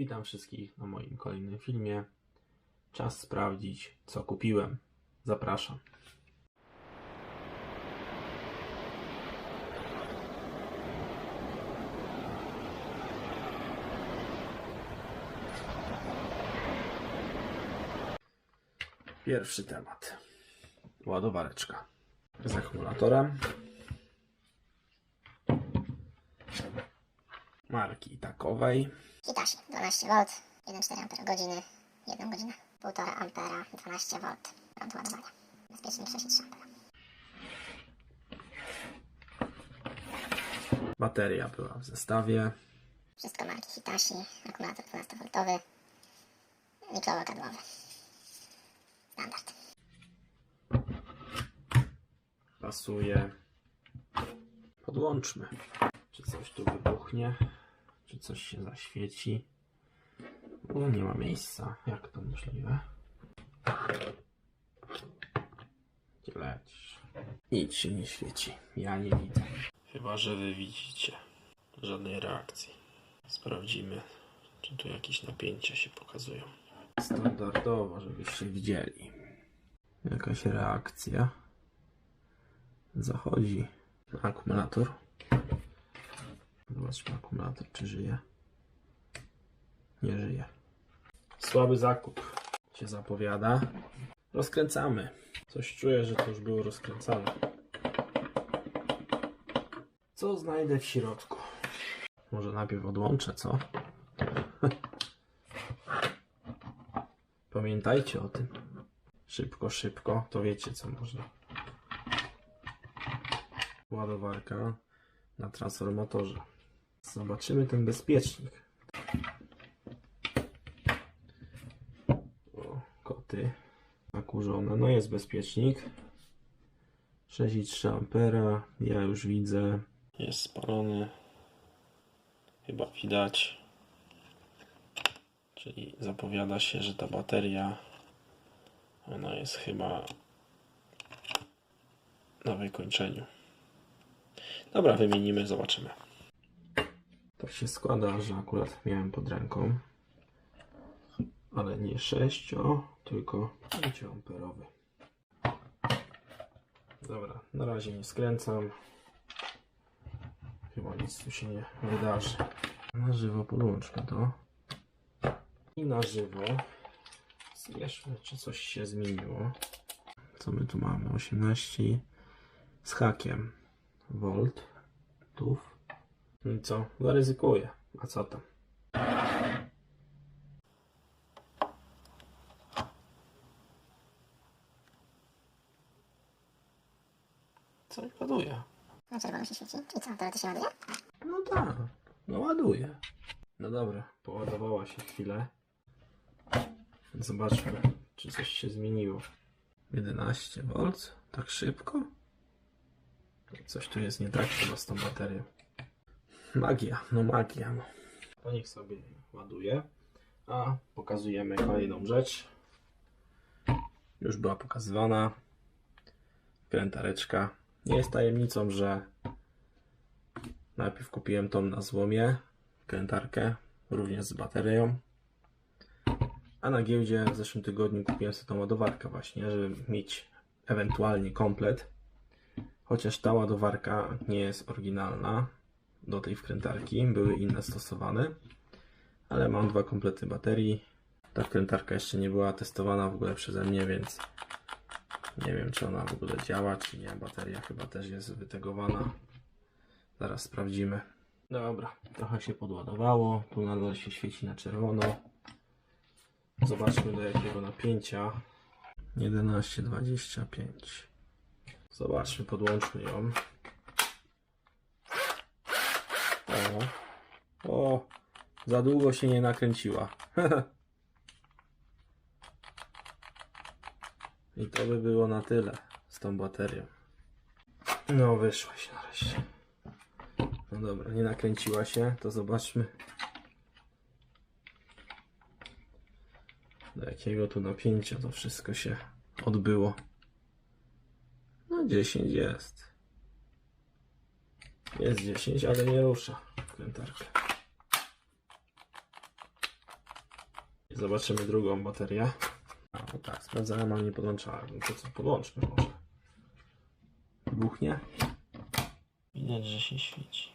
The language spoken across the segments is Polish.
Witam wszystkich na moim kolejnym filmie. Czas sprawdzić, co kupiłem. Zapraszam. Pierwszy temat. Ładowareczka z akumulatorem. Marki takowej. Hitachi 12 V, 1,4 Ah, 1 godzina, 1,5 ampera, 12 V, prąd ładowania. Bezpiecznik 6,3 ampera. Bateria była w zestawie. Wszystko marki Hitachi, akumulator 12V, niklowo-kadłowy. Standard. Pasuje. Podłączmy. Czy coś tu wybuchnie? Czy coś się zaświeci? No nie ma miejsca. Jak to możliwe? Gdzie lecisz? Nic się nie świeci. Ja nie widzę. Chyba, że wy widzicie. Żadnej reakcji. Sprawdzimy, czy tu jakieś napięcia się pokazują. Standardowo, żebyście widzieli. Jakaś reakcja. Zachodzi akumulator. Zobaczmy akumulator, czy żyje. Nie żyje. Słaby zakup się zapowiada. Rozkręcamy. Coś czuję, że to już było rozkręcane. Co znajdę w środku? Może najpierw odłączę, co? Pamiętajcie o tym. Szybko, szybko, to wiecie co można. Ładowarka na transformatorze. Zobaczymy ten bezpiecznik. O, koty nakurzone. No jest bezpiecznik. 6,3 ampera. Ja już widzę. Jest spalony. Chyba widać. Czyli zapowiada się, że ta bateria ona jest chyba na wykończeniu. Dobra, wymienimy, zobaczymy. Tak się składa, że akurat miałem pod ręką, ale nie 6, tylko 5 amperowy. Dobra, na razie nie skręcam. Chyba nic tu się nie wydarzy. Na żywo podłączmy to. I na żywo Zmierzmy, czy coś się zmieniło. Co my tu mamy? 18 z hakiem volt. Tuf. No i co? Zaryzykuję. A co tam? Co mi ładuje? No czerwono się świeci. I co, teraz się ładuje? No tak, no ładuje. No dobra, poładowała się chwilę. Zobaczmy, czy coś się zmieniło. 11 V? Tak szybko? Coś tu jest nie tak chyba z tą baterią. Magia, no magia. No. To niech sobie ładuje. A pokazujemy kolejną rzecz. Już była pokazywana. Krętareczka. Nie jest tajemnicą, że najpierw kupiłem tą na złomie. Krętarkę, również z baterią. A na giełdzie w zeszłym tygodniu kupiłem sobie tą ładowarkę właśnie, żeby mieć ewentualnie komplet. Chociaż ta ładowarka nie jest oryginalna do tej wkrętarki, były inne stosowane. Ale mam dwa komplety baterii. Ta wkrętarka jeszcze nie była testowana w ogóle przeze mnie, więc nie wiem czy ona w ogóle działa, czy nie. Bateria chyba też jest wytegowana. Zaraz sprawdzimy. Dobra, trochę się podładowało. Tu nadal się świeci na czerwono. Zobaczmy do jakiego napięcia. 11,25. Zobaczmy, podłączmy ją. O, o, za długo się nie nakręciła. I to by było na tyle z tą baterią. No, wyszła się nareszcie. No dobra, nie nakręciła się, to zobaczmy do jakiego tu napięcia to wszystko się odbyło. No 10 jest. Jest 10, ale nie rusza krętarka. Zobaczymy drugą baterię. A, no tak, sprawdzałem, ale nie podłączałem. No to co, podłączmy może. Buchnie? Widać, że się świeci.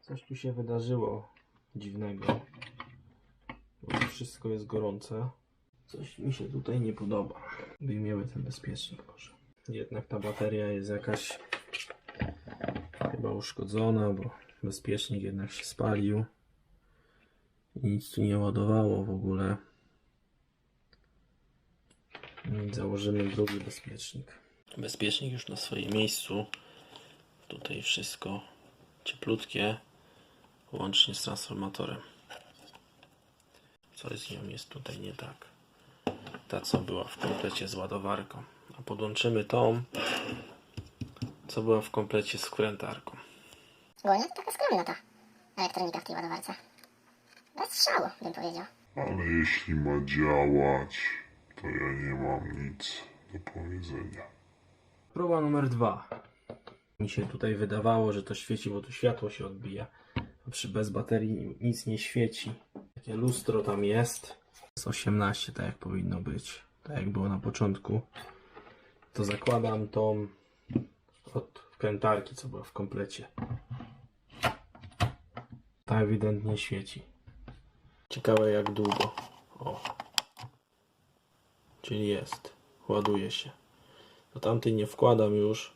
Coś tu się wydarzyło dziwnego. Bo wszystko jest gorące. Coś mi się tutaj nie podoba. Wyjmiemy ten bezpiecznik może. Jednak ta bateria jest jakaś chyba uszkodzona, bo bezpiecznik jednak się spalił. Nic tu nie ładowało w ogóle. Założymy drugi bezpiecznik. Bezpiecznik już na swoim miejscu. Tutaj wszystko cieplutkie, łącznie z transformatorem. Coś z nią jest tutaj nie tak. Ta, co była w komplecie z ładowarką. A podłączymy tą, co była w komplecie z wkrętarką. Ogólnie to taka skromna ta elektronika w tej ładowarce. Bez strzału, bym powiedział. Ale jeśli ma działać, to ja nie mam nic do powiedzenia. Próba numer dwa. Mi się tutaj wydawało, że to świeci, bo tu światło się odbija. A przy bez baterii nic nie świeci. Takie lustro tam jest. Jest 18, tak jak powinno być. Tak jak było na początku. To zakładam tą od wkrętarki, co była w komplecie. Ta ewidentnie świeci. Ciekawe jak długo. O. Czyli jest. Ładuje się. Do tamtej nie wkładam już.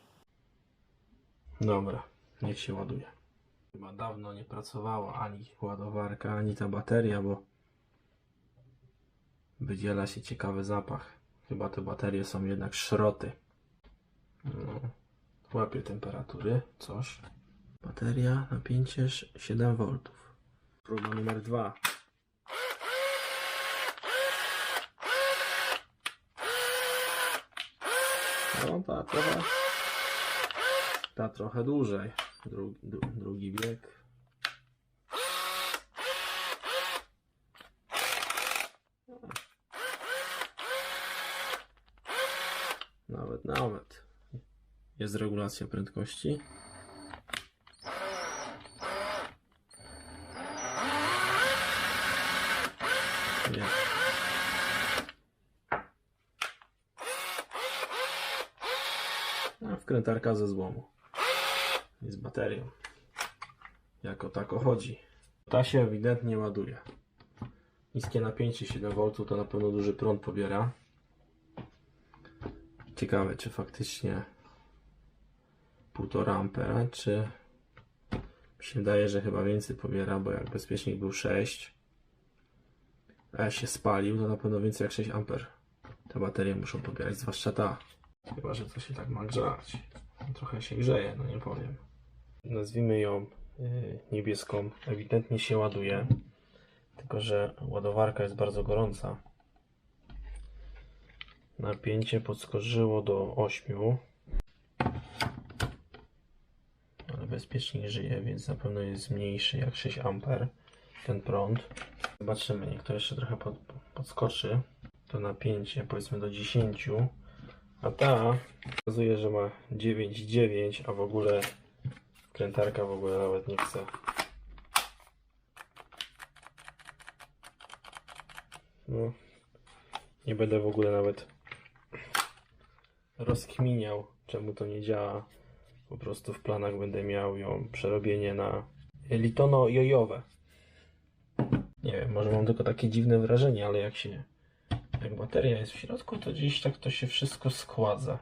Dobra, niech się ładuje. Chyba dawno nie pracowała ani ładowarka, ani ta bateria, bo wydziela się ciekawy zapach. Chyba te baterie są jednak szroty. No, łapie temperatury, coś. Bateria, napięcie sz- 7 V. Próba numer dwa. No ta trochę. Ta trochę dłużej. Drugi, dru, drugi bieg. Nawet, nawet. Jest regulacja prędkości. Jest. A wkrętarka ze złomu. I z baterią. Jako tako chodzi. Ta się ewidentnie ładuje. Niskie napięcie 7V to na pewno duży prąd pobiera. Ciekawe, czy faktycznie 1,5 ampera, czy mi się wydaje, że chyba więcej pobiera, bo jak bezpiecznik był 6, a się spalił, to na pewno więcej jak 6 amper. Te baterie muszą pobierać, zwłaszcza ta. Chyba, że to się tak ma grzać. Trochę się grzeje, no nie powiem. Nazwijmy ją y, niebieską. Ewidentnie się ładuje. Tylko, że ładowarka jest bardzo gorąca. Napięcie podskoczyło do 8. Ale bezpiecznik żyje, więc na pewno jest mniejszy jak 6 A ten prąd. Zobaczymy, niech to jeszcze trochę pod, podskoczy. To napięcie powiedzmy do 10. A ta pokazuje, że ma 9,9, a w ogóle krętarka w ogóle nawet nie chce. No, nie będę w ogóle nawet rozkminiał, czemu to nie działa. Po prostu w planach będę miał ją przerobienie na litono jojowe. Nie wiem, może mam tylko takie dziwne wrażenie, ale jak się jak bateria jest w środku, to gdzieś tak to się wszystko składza.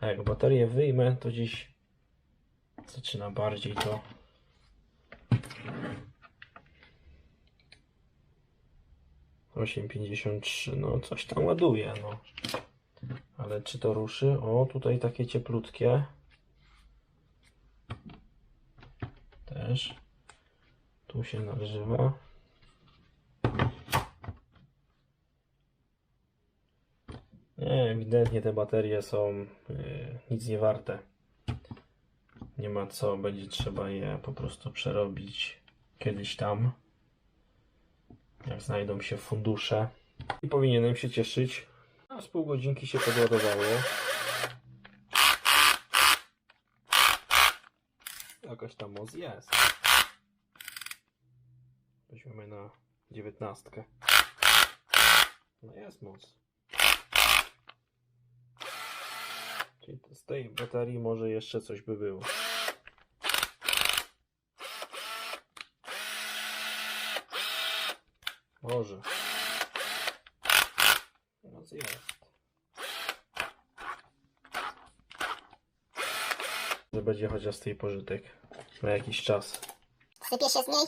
A jak baterię wyjmę, to gdzieś zaczyna bardziej to. Osiem pięćdziesiąt trzy, no coś tam ładuje, no. Ale czy to ruszy? O, tutaj takie cieplutkie. Też. Tu się nagrzewa. Ewidentnie te baterie są y, nic nie warte. Nie ma co, będzie trzeba je po prostu przerobić kiedyś tam. Jak znajdą się fundusze. I powinienem się cieszyć. A z pół godzinki się podładowało. Jakaś tam moc jest. Weźmiemy na dziewiętnastkę. No jest moc. Czyli z tej baterii może jeszcze coś by było. Może. Moc jest. To będzie chociaż z tej pożytek. Na jakiś czas. Sypie się z niej?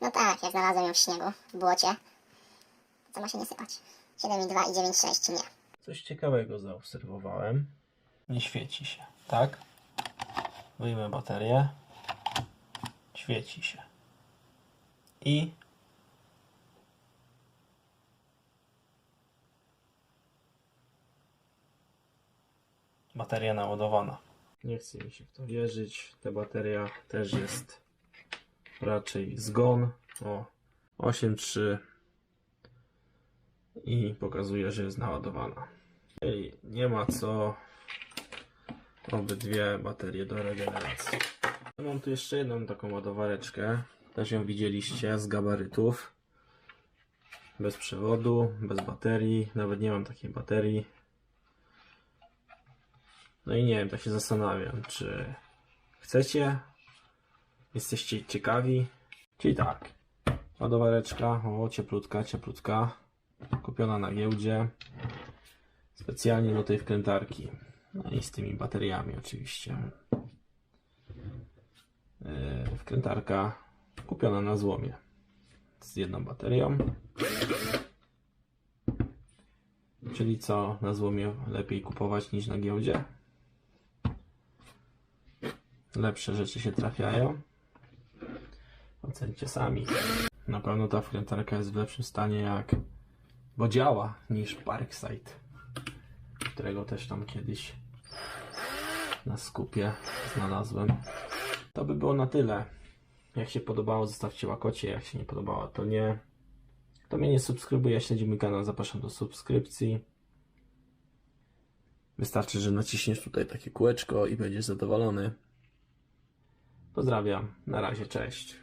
No tak, jak znalazłem ją w śniegu, w błocie. Co ma się nie sypać? 7,2 i 9,6 nie. Coś ciekawego zaobserwowałem. Nie świeci się, tak? Wyjmę baterię. Świeci się. I bateria naładowana. Nie chce mi się w to wierzyć. Ta bateria też jest raczej zgon. O 8,3 i pokazuje, że jest naładowana. Czyli nie ma co obydwie baterie do regeneracji. Mam tu jeszcze jedną taką ładowareczkę. Też ją widzieliście z gabarytów. Bez przewodu, bez baterii. Nawet nie mam takiej baterii. No i nie wiem, tak się zastanawiam, czy chcecie? Jesteście ciekawi? Czyli tak. Ładowareczka, o cieplutka, cieplutka. Kupiona na giełdzie. Specjalnie do tej wkrętarki. No i z tymi bateriami oczywiście. Yy, Wkrętarka kupiona na złomie. Z jedną baterią. Czyli co na złomie lepiej kupować niż na giełdzie? Lepsze rzeczy się trafiają. Ocencie sami. Na pewno ta wkrętarka jest w lepszym stanie jak bo działa niż Parkside, którego też tam kiedyś na skupie znalazłem. To by było na tyle. Jak się podobało, zostawcie łakocie. Jak się nie podobało, to nie. Kto mnie nie subskrybuje, śledzi mój kanał, zapraszam do subskrypcji. Wystarczy, że naciśniesz tutaj takie kółeczko i będziesz zadowolony. Pozdrawiam. Na razie, cześć.